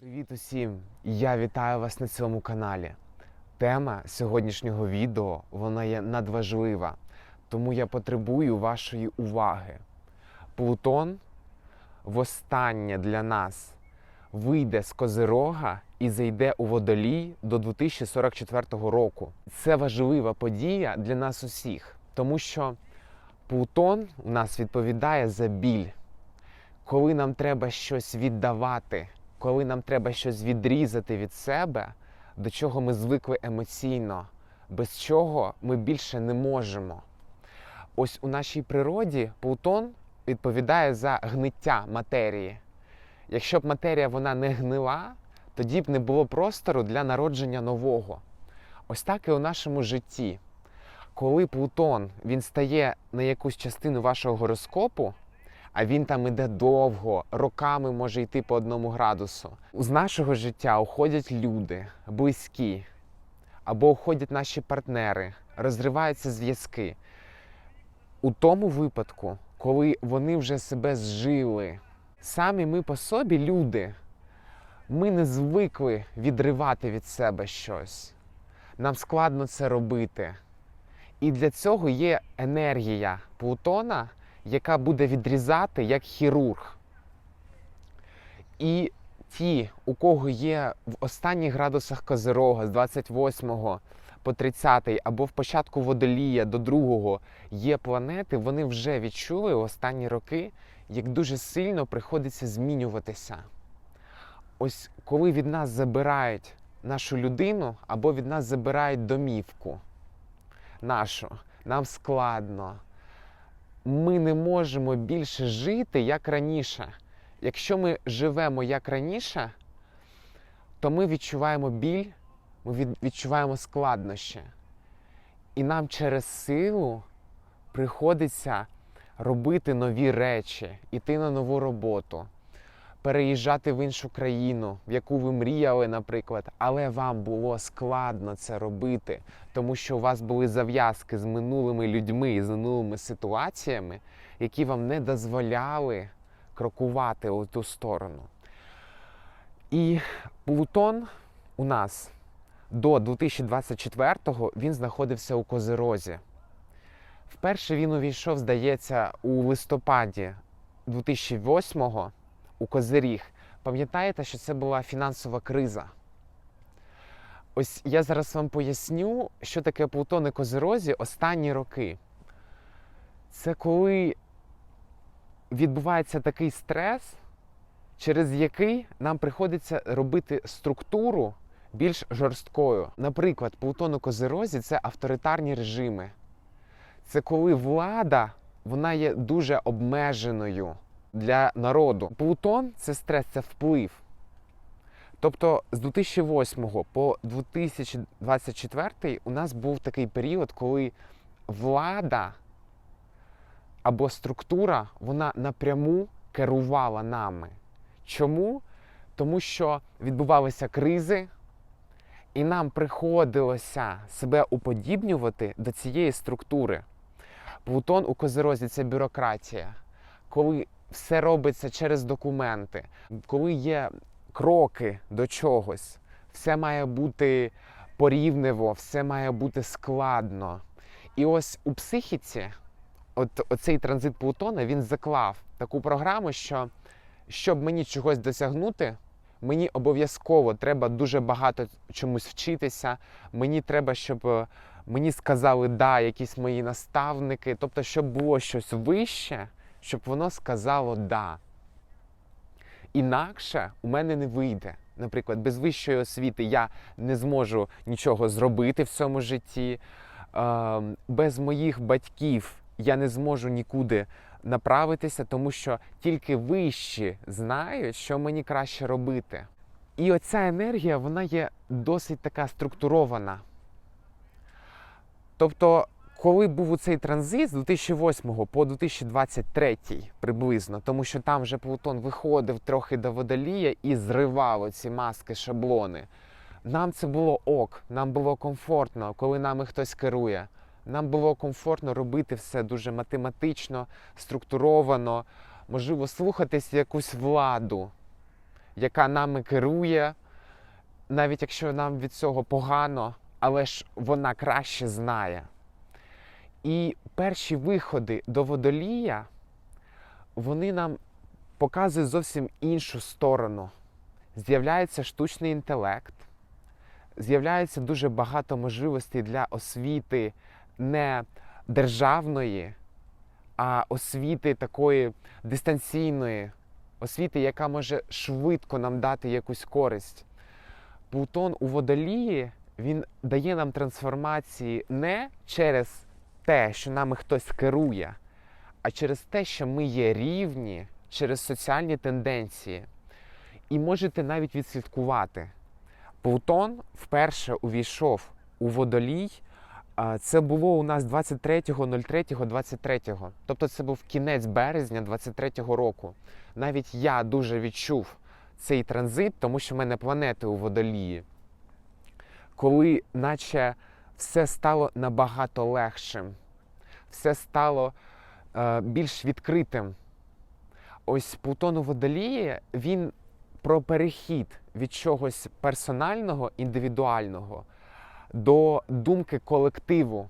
Привіт усім! Я вітаю вас на цьому каналі. Тема сьогоднішнього відео вона є надважлива, тому я потребую вашої уваги. Плутон востаннє для нас вийде з Козирога і зайде у водолій до 2044 року. Це важлива подія для нас усіх, тому що Плутон у нас відповідає за біль. Коли нам треба щось віддавати, коли нам треба щось відрізати від себе, до чого ми звикли емоційно, без чого ми більше не можемо. Ось у нашій природі Плутон відповідає за гниття матерії. Якщо б матерія вона не гнила, тоді б не було простору для народження нового. Ось так і у нашому житті. Коли Плутон він стає на якусь частину вашого гороскопу, а він там іде довго, роками може йти по одному градусу. З нашого життя уходять люди, близькі, або уходять наші партнери, розриваються зв'язки. У тому випадку, коли вони вже себе зжили, самі ми по собі люди, ми не звикли відривати від себе щось. Нам складно це робити. І для цього є енергія Плутона, яка буде відрізати як хірург. І ті, у кого є в останніх градусах Козирога з 28 по 30 або в початку водолія до 2 є планети, вони вже відчули в останні роки, як дуже сильно приходиться змінюватися. Ось коли від нас забирають нашу людину або від нас забирають домівку нашу, нам складно ми не можемо більше жити як раніше. Якщо ми живемо як раніше, то ми відчуваємо біль, ми відчуваємо складнощі. І нам через силу приходиться робити нові речі, іти на нову роботу, переїжджати в іншу країну, в яку ви мріяли, наприклад, але вам було складно це робити, тому що у вас були зав'язки з минулими людьми і з минулими ситуаціями, які вам не дозволяли крокувати у ту сторону. І Плутон у нас до 2024-го він знаходився у Козирозі. Вперше він увійшов, здається, у листопаді 2008-го у Козиріг. Пам'ятаєте, що це була фінансова криза? Ось я зараз вам поясню, що таке Плутон Козирозі останні роки. Це коли відбувається такий стрес, через який нам приходиться робити структуру більш жорсткою. Наприклад, Плутон у Козирозі це авторитарні режими. Це коли влада вона є дуже обмеженою для народу. Плутон це стрес, це вплив. Тобто з 2008 по 2024 у нас був такий період, коли влада або структура вона напряму керувала нами. Чому? Тому що відбувалися кризи, і нам приходилося себе уподібнювати до цієї структури. Плутон у Козирозі це бюрократія, коли все робиться через документи, коли є кроки до чогось, все має бути порівниво, все має бути складно. І ось у психіці, от оцей транзит Плутона, він заклав таку програму, що щоб мені чогось досягнути, мені обов'язково треба дуже багато чомусь вчитися. Мені треба, щоб е, мені сказали да, якісь мої наставники. Тобто, щоб було щось вище, щоб воно сказало да. Інакше у мене не вийде. Наприклад, без вищої освіти я не зможу нічого зробити в цьому житті. Е, Без моїх батьків я не зможу нікуди направитися, тому що тільки вищі знають, що мені краще робити. І оця енергія, вона є досить така структурована. Тобто, коли був у цей транзит з 2008 по 2023 приблизно, тому що там вже Плутон виходив трохи до водолія і зривав оці маски, шаблони. Нам це було ок, нам було комфортно, коли нами хтось керує. Нам було комфортно робити все дуже математично, структуровано, можливо, слухатись якусь владу, яка нами керує, навіть якщо нам від цього погано, але ж вона краще знає. І перші виходи до водолія, вони нам показують зовсім іншу сторону. З'являється штучний інтелект, з'являється дуже багато можливостей для освіти не державної, а освіти такої дистанційної, освіти, яка може швидко нам дати якусь користь. Плутон у водолії він дає нам трансформації не через те, що нами хтось керує, а через те, що ми є рівні, через соціальні тенденції. І можете навіть відслідкувати. Плутон вперше увійшов у водолій. Це було у нас 23.03.23. Тобто це був кінець березня 23-го року. Навіть я дуже відчув цей транзит, тому що в мене планети у водолії. Коли наче все стало набагато легшим, все стало е, більш відкритим. Ось Плутон у водолії, він про перехід від чогось персонального, індивідуального до думки колективу.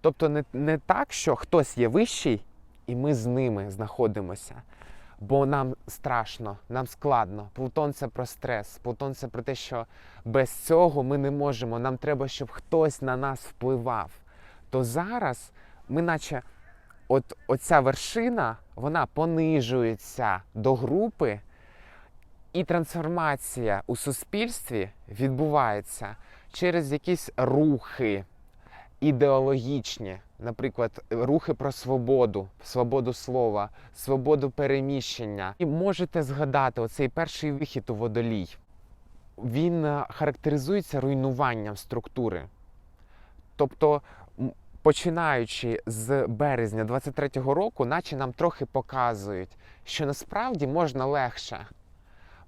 Тобто не, не так, що хтось є вищий, і ми з ними знаходимося. Бо нам страшно, нам складно. Плутон це про стрес. Плутон це про те, що без цього ми не можемо. Нам треба, щоб хтось на нас впливав. То зараз ми, наче, от оця вершина, вона понижується до групи, і трансформація у суспільстві відбувається через якісь рухи ідеологічні, наприклад, рухи про свободу, свободу слова, свободу переміщення. І можете згадати оцей перший вихід у водолій. Він е, характеризується руйнуванням структури. Тобто, починаючи з березня 23-го року, наче нам трохи показують, що насправді можна легше,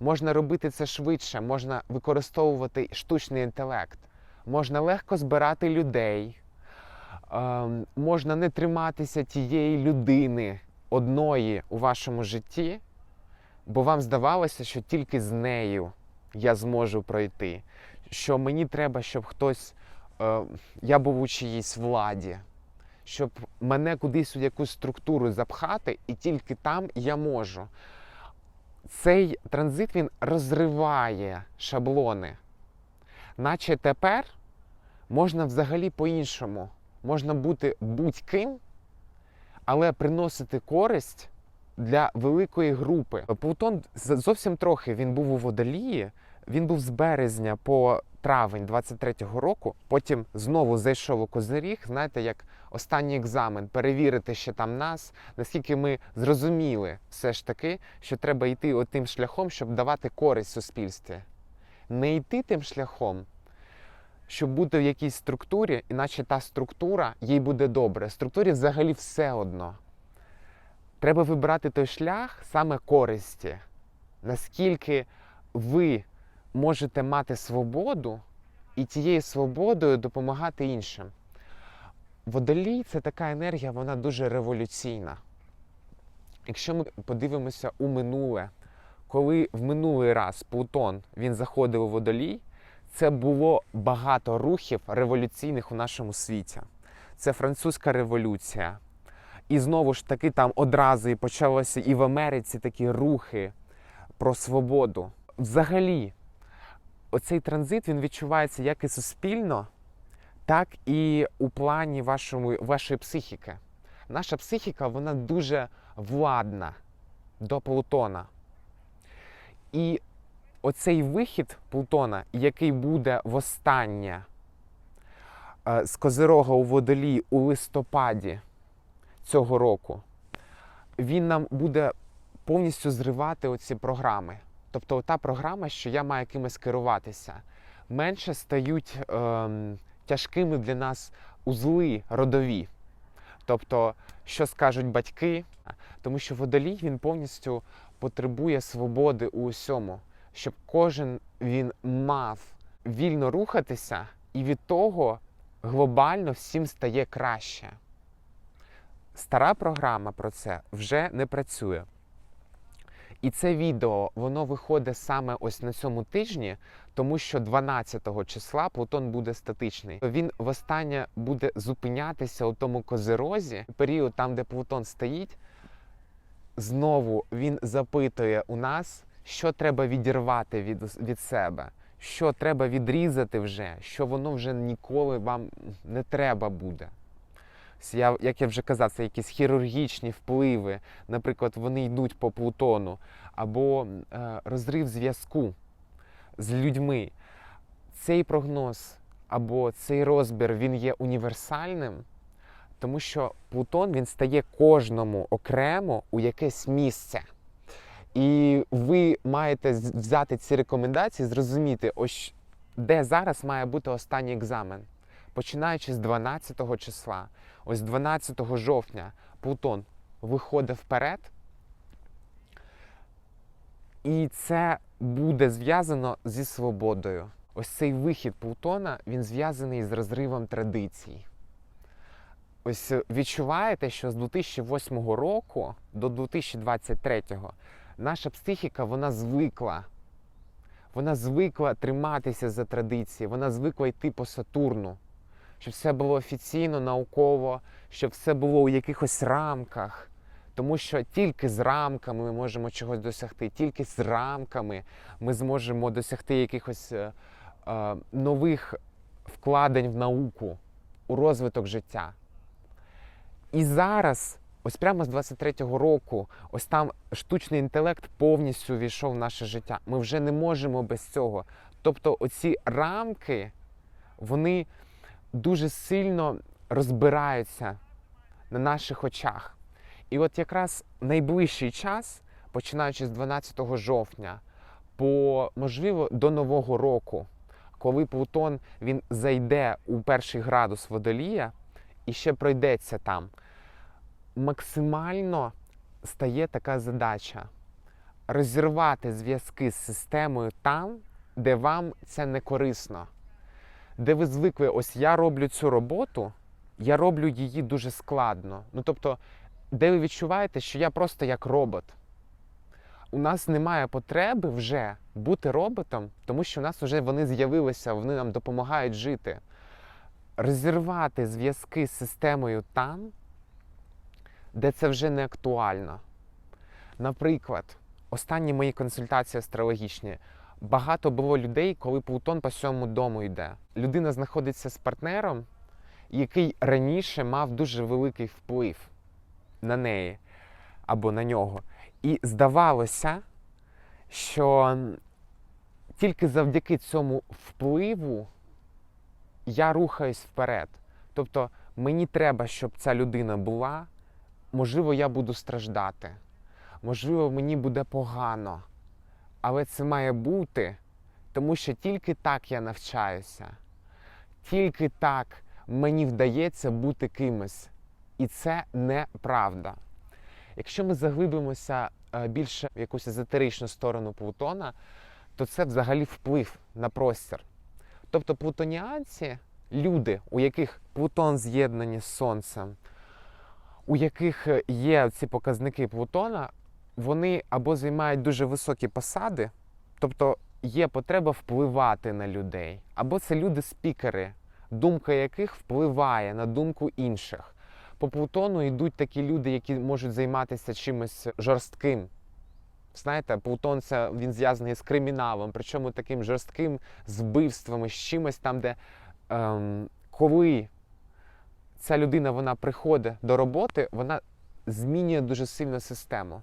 можна робити це швидше, можна використовувати штучний інтелект, можна легко збирати людей, можна не триматися тієї людини одної у вашому житті, бо вам здавалося, що тільки з нею я зможу пройти. Що мені треба, щоб хтось, е, я був у чиїсь владі, щоб мене кудись у якусь структуру запхати, і тільки там я можу. Цей транзит він розриває шаблони. Наче тепер можна взагалі по-іншому. Можна бути будь-ким, але приносити користь для великої групи. Плутон зовсім трохи він був у водолії. Він був з березня по травень 23-го року. Потім знову зайшов у козиріг. Знаєте, як останній екзамен, перевірити ще там нас, наскільки ми зрозуміли все ж таки, що треба йти отим шляхом, щоб давати користь суспільстві. Не йти тим шляхом, щоб бути в якійсь структурі, іначе та структура їй буде добре. Структурі взагалі все одно. Треба вибирати той шлях саме користі. Наскільки ви можете мати свободу і тією свободою допомагати іншим. Водолій це така енергія, вона дуже революційна. Якщо ми подивимося у минуле, коли в минулий раз Плутон він заходив у водолій, це було багато рухів революційних у нашому світі. Це французька революція. І знову ж таки там одразу і почалося і в Америці такі рухи про свободу. Взагалі, оцей транзит він відчувається як і суспільно, так і у плані вашому, вашої психіки. Наша психіка вона дуже владна до Плутона. І оцей вихід Плутона, який буде востаннє е, з Козирога у водолій у листопаді цього року, він нам буде повністю зривати оці програми. Тобто та програма, що я маю кимось керуватися, менше стають ем, тяжкими для нас узли родові. Тобто, що скажуть батьки, тому що водолій він повністю потребує свободи у усьому, щоб кожен він мав вільно рухатися, і від того глобально всім стає краще. Стара програма про це вже не працює. І це відео воно виходить саме ось на цьому тижні, тому що 12 числа Плутон буде статичний. Він востаннє буде зупинятися у тому козирозі, період там, де Плутон стоїть. Знову він запитує у нас, що треба відірвати від, від себе, що треба відрізати вже, що воно вже ніколи вам не треба буде. Як я вже казав, це якісь хірургічні впливи, наприклад, вони йдуть по Плутону, або е, розрив зв'язку з людьми. Цей прогноз або цей розбір він є універсальним, тому що Плутон він стає кожному окремо у якесь місце. І ви маєте взяти ці рекомендації, зрозуміти, ось де зараз має бути останній екзамен. Починаючи з 12 числа, ось 12 жовтня Плутон виходить вперед, і це буде зв'язано зі свободою. Ось цей вихід Плутона він зв'язаний з розривом традицій. Ось е, відчуваєте, що з 2008 року до 2023 наша психіка вона звикла. Вона звикла триматися за традиції, вона звикла йти по Сатурну, щоб все було офіційно, науково, щоб все було у якихось рамках. Тому що тільки з рамками ми можемо чогось досягти, тільки з рамками ми зможемо досягти якихось е, е, нових вкладень в науку, у розвиток життя. І зараз, ось прямо з 23-го року, ось там штучний інтелект повністю війшов в наше життя. Ми вже не можемо без цього. Тобто, оці рамки, вони дуже сильно розбираються на наших очах. І от якраз найближчий час, починаючи з 12 жовтня, по можливо до Нового року, коли Плутон він зайде у перший градус водолія і ще пройдеться там, максимально стає така задача розірвати зв'язки з системою там, де вам це не корисно. Де ви звикли, ось я роблю цю роботу, я роблю її дуже складно. Ну тобто, де ви відчуваєте, що я просто як робот. У нас немає потреби вже бути роботом, тому що у нас вже вони з'явилися, вони нам допомагають жити. Розірвати зв'язки з системою там, де це вже не актуально. Наприклад, останні мої консультації астрологічні. Багато було людей, коли Плутон по сьомому дому йде. Людина знаходиться з партнером, який раніше мав дуже великий вплив на неї або на нього. І здавалося, що тільки завдяки цьому впливу я рухаюсь вперед. Тобто мені треба, щоб ця людина була, можливо, я буду страждати, можливо, мені буде погано. Але це має бути, тому що тільки так я навчаюся, тільки так мені вдається бути кимось. І це неправда. Якщо ми заглибимося е, більше в якусь езотеричну сторону Плутона, то це взагалі вплив на простір. Тобто плутоніанці, люди, у яких Плутон з'єднані з Сонцем, у яких е, є ці показники Плутона, вони або займають дуже високі посади, тобто є потреба впливати на людей, або це люди-спікери, думка яких впливає на думку інших. По Плутону йдуть такі люди, які можуть займатися чимось жорстким. Знаєте, Плутон це він зв'язаний з криміналом, причому таким жорстким з вбивствами, з чимось там, де ем, коли ця людина вона приходить до роботи, вона змінює дуже сильно систему.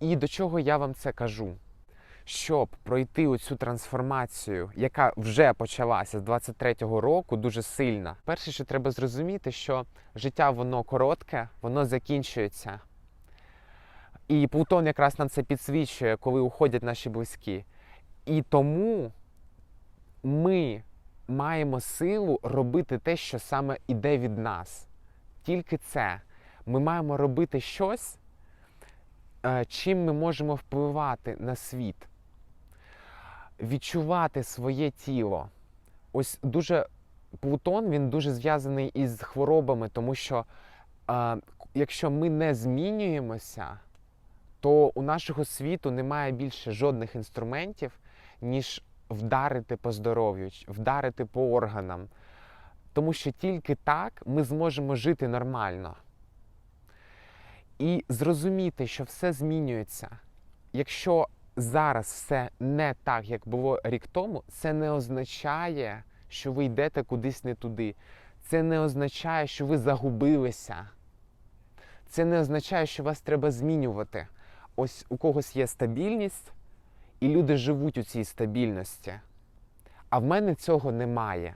І до чого я вам це кажу? Щоб пройти оцю трансформацію, яка вже почалася з 23-го року, дуже сильна. Перше, що треба зрозуміти, що життя воно коротке, воно закінчується. І Плутон якраз нам це підсвічує, коли уходять наші близькі. І тому ми маємо силу робити те, що саме іде від нас. Тільки це. Ми маємо робити щось, е, чим ми можемо впливати на світ, відчувати своє тіло. Ось дуже Плутон він дуже зв'язаний із хворобами, тому що е, якщо ми не змінюємося, то у нашого світу немає більше жодних інструментів, ніж вдарити по здоров'ю, вдарити по органам. Тому що тільки так ми зможемо жити нормально. І зрозуміти, що все змінюється. Якщо зараз все не так, як було рік тому, це не означає, що ви йдете кудись не туди. Це не означає, що ви загубилися. Це не означає, що вас треба змінювати. Ось у когось є стабільність, і люди живуть у цій стабільності. А в мене цього немає.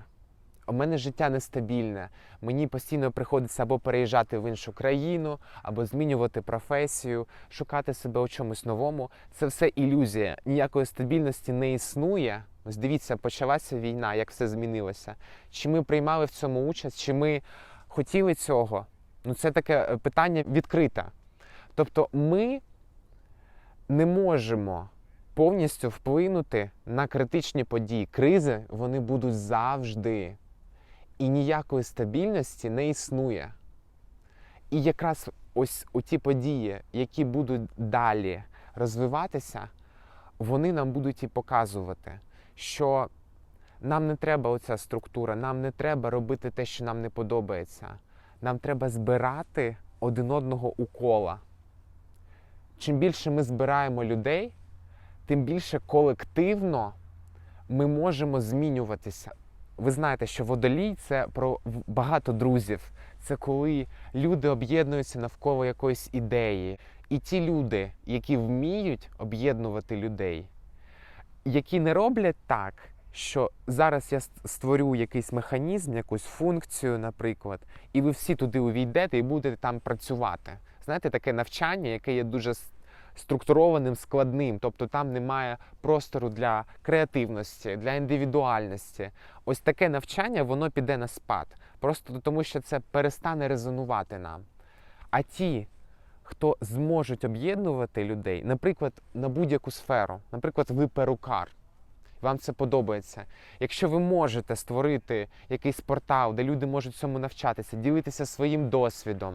У мене життя нестабільне. Мені постійно приходиться або переїжджати в іншу країну, або змінювати професію, шукати себе у чомусь новому. Це все ілюзія. Ніякої стабільності не існує. Ось дивіться, почалася війна, як все змінилося. Чи ми приймали в цьому участь, чи ми хотіли цього? Ну, це таке е, питання відкрите. Тобто, ми не можемо повністю вплинути на критичні події. Кризи вони будуть завжди. І ніякої стабільності не існує. І якраз ось ті події, які будуть далі розвиватися, вони нам будуть і показувати, що нам не треба оця структура, нам не треба робити те, що нам не подобається. Нам треба збирати один одного у кола. Чим більше ми збираємо людей, тим більше колективно ми можемо змінюватися. Ви знаєте, що водолій це про багато друзів. Це коли люди об'єднуються навколо якоїсь ідеї. І ті люди, які вміють об'єднувати людей, які не роблять так, що зараз я створю якийсь механізм, якусь функцію, наприклад, і ви всі туди увійдете і будете там працювати. Знаєте, таке навчання, яке є дуже структурованим, складним, тобто там немає простору для креативності, для індивідуальності. Ось таке навчання воно піде на спад, просто тому що це перестане резонувати нам. А ті, хто зможуть об'єднувати людей, наприклад, на будь-яку сферу, наприклад, ви перукар. Вам це подобається. Якщо ви можете створити якийсь портал, де люди можуть цьому навчатися, ділитися своїм досвідом,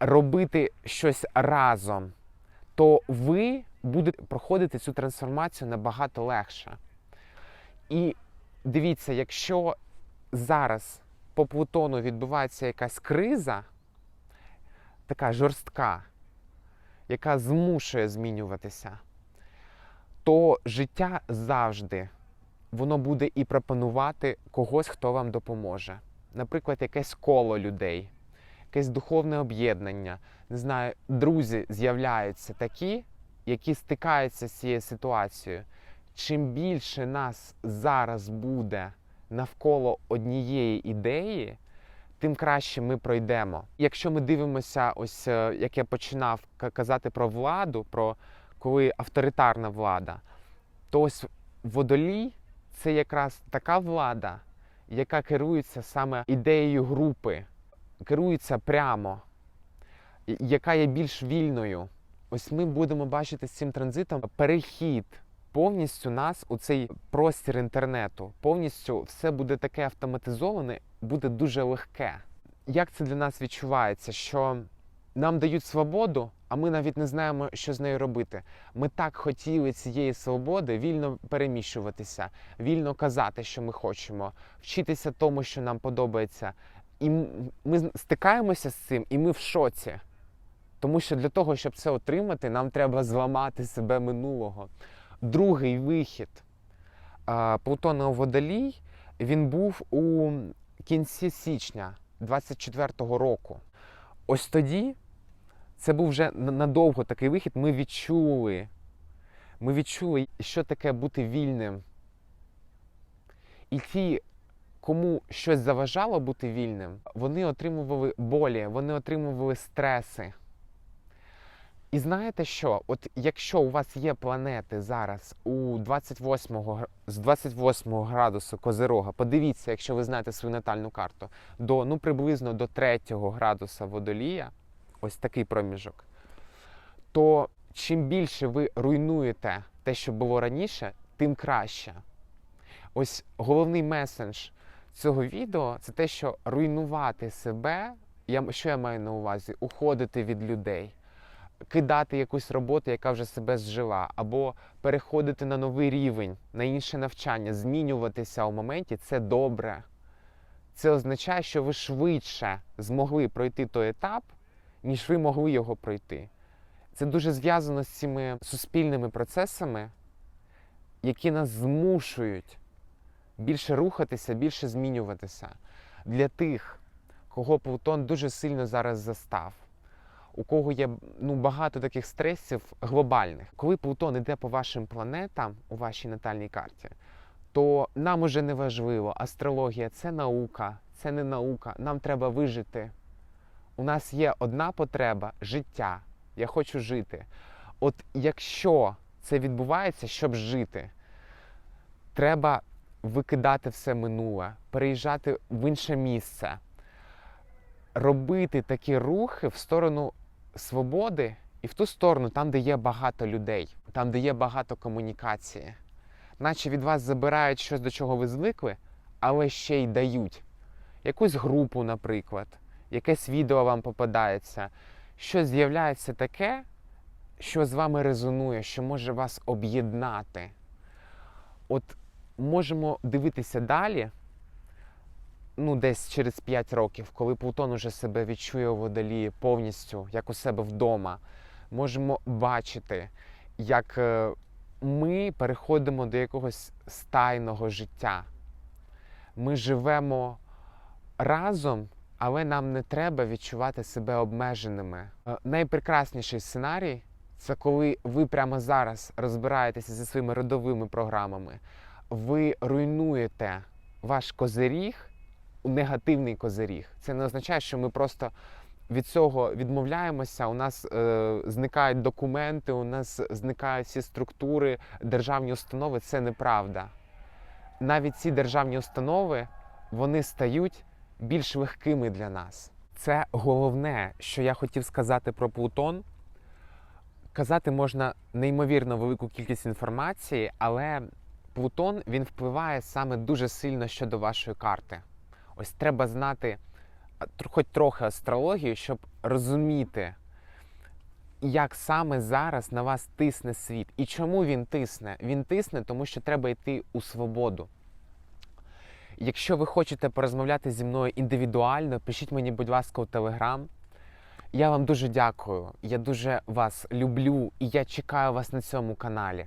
робити щось разом, то ви будете проходити цю трансформацію набагато легше. І дивіться, якщо зараз по Плутону відбувається якась криза, така жорстка, яка змушує змінюватися, то життя завжди воно буде і пропонувати когось, хто вам допоможе. Наприклад, якесь коло людей, якесь духовне об'єднання. Не знаю, друзі з'являються такі, які стикаються з цією ситуацією. Чим більше нас зараз буде навколо однієї ідеї, тим краще ми пройдемо. Якщо ми дивимося, ось е, як я починав казати про владу, про коли авторитарна влада, то ось водолій це якраз така влада, яка керується саме ідеєю групи, керується прямо, яка є більш вільною. Ось ми будемо бачити з цим транзитом перехід повністю нас у цей простір інтернету. Повністю все буде таке автоматизоване, буде дуже легке. Як це для нас відчувається? Що нам дають свободу, а ми навіть не знаємо, що з нею робити. Ми так хотіли цієї свободи вільно переміщуватися, вільно казати, що ми хочемо, вчитися тому, що нам подобається. І ми стикаємося з цим, і ми в шоці. Тому що для того, щоб це отримати, нам треба зламати себе минулого. Другий вихід Плутона Водолій він був у кінці січня 24-го року. Ось тоді це був вже надовго такий вихід. Ми відчули, ми відчули, що таке бути вільним. І ті, кому щось заважало бути вільним, вони отримували болі, вони отримували стреси. І знаєте що? От якщо у вас є планети зараз у 28 з 28 градусу Козирога, подивіться, якщо ви знаєте свою натальну карту, до ну приблизно до 3 градуса водолія, ось такий проміжок, то чим більше ви руйнуєте те, що було раніше, тим краще. Ось головний месендж цього відео це те, що руйнувати себе, я, що я маю на увазі? Уходити від людей кидати якусь роботу, яка вже себе зжила, або переходити на новий рівень, на інше навчання, змінюватися у моменті це добре. Це означає, що ви швидше змогли пройти той етап, ніж ви могли його пройти. Це дуже зв'язано з цими суспільними процесами, які нас змушують більше рухатися, більше змінюватися. Для тих, кого Плутон дуже сильно зараз застав, у кого є ну, багато таких стресів глобальних. Коли Плутон йде по вашим планетам у вашій натальній карті, то нам уже не важливо, астрологія це наука, це не наука. Нам треба вижити. У нас є одна потреба життя. Я хочу жити. От якщо це відбувається, щоб жити, треба викидати все минуле, переїжджати в інше місце, робити такі рухи в сторону свободи і в ту сторону, там, де є багато людей, там, де є багато комунікації. Наче від вас забирають щось, до чого ви звикли, але ще й дають. Якусь групу, наприклад, якесь відео вам попадається, щось з'являється таке, що з вами резонує, що може вас об'єднати. От можемо дивитися далі, ну, десь через 5 років, коли Плутон уже себе відчує у водолії повністю, як у себе вдома, можемо бачити, як е, ми переходимо до якогось стайного життя. Ми живемо разом, але нам не треба відчувати себе обмеженими. Е, Найпрекрасніший сценарій це коли ви прямо зараз розбираєтеся зі своїми родовими програмами, ви руйнуєте ваш козиріг негативний козиріг. Це не означає, що ми просто від цього відмовляємося. У нас е, зникають документи, у нас зникають всі структури, державні установи. Це неправда. Навіть ці державні установи вони стають більш легкими для нас. Це головне, що я хотів сказати про Плутон. Казати можна неймовірно велику кількість інформації, але Плутон він впливає саме дуже сильно щодо вашої карти. Ось треба знати хоч трохи астрологію, щоб розуміти, як саме зараз на вас тисне світ. І чому він тисне? Він тисне, тому що треба йти у свободу. Якщо ви хочете порозмовляти зі мною індивідуально, пишіть мені, будь ласка, у Телеграм. Я вам дуже дякую. Я дуже вас люблю і я чекаю вас на цьому каналі.